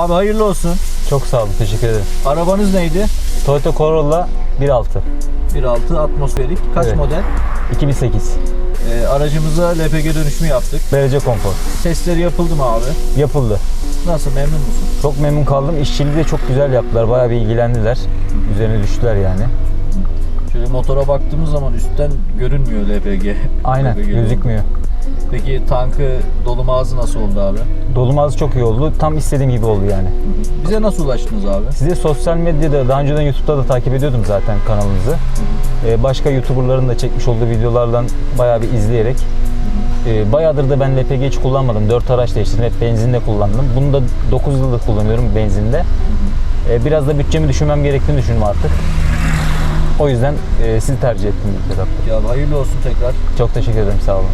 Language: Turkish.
Abi hayırlı olsun. Çok sağ olun. Teşekkür ederim. Arabanız neydi? Toyota Corolla 1.6 1.6 atmosferik. Kaç Evet. model? 2008. Ee, aracımıza LPG dönüşümü yaptık. Derece konfor. Testleri yapıldı mı abi? Yapıldı. Nasıl memnun musun? Çok memnun kaldım. İşçiliği de çok güzel yaptılar. Bayağı bir ilgilendiler. Üzerine düştüler yani. Şöyle motora baktığımız zaman üstten görünmüyor LPG. Aynen. LPG. Gözükmüyor. Peki tankı dolum ağzı nasıl oldu abi? Dolum ağzı çok iyi oldu. Tam istediğim gibi oldu yani. Bize nasıl ulaştınız abi? Size sosyal medyada daha önceden YouTube'da da takip ediyordum zaten kanalınızı. Ee, başka YouTuber'ların da çekmiş olduğu videolardan bayağı bir izleyerek ee, bayağıdır da ben LPG hiç kullanmadım. 4 araç değiştirdim. Hep benzinle kullandım. Bunu da 9 yıldır kullanıyorum benzinde. Ee, biraz da bütçemi düşünmem gerektiğini düşündüm artık. O yüzden e, sizi tercih ettim ilk etapta. Ya hayırlı olsun tekrar. Çok teşekkür ederim. Sağ olun.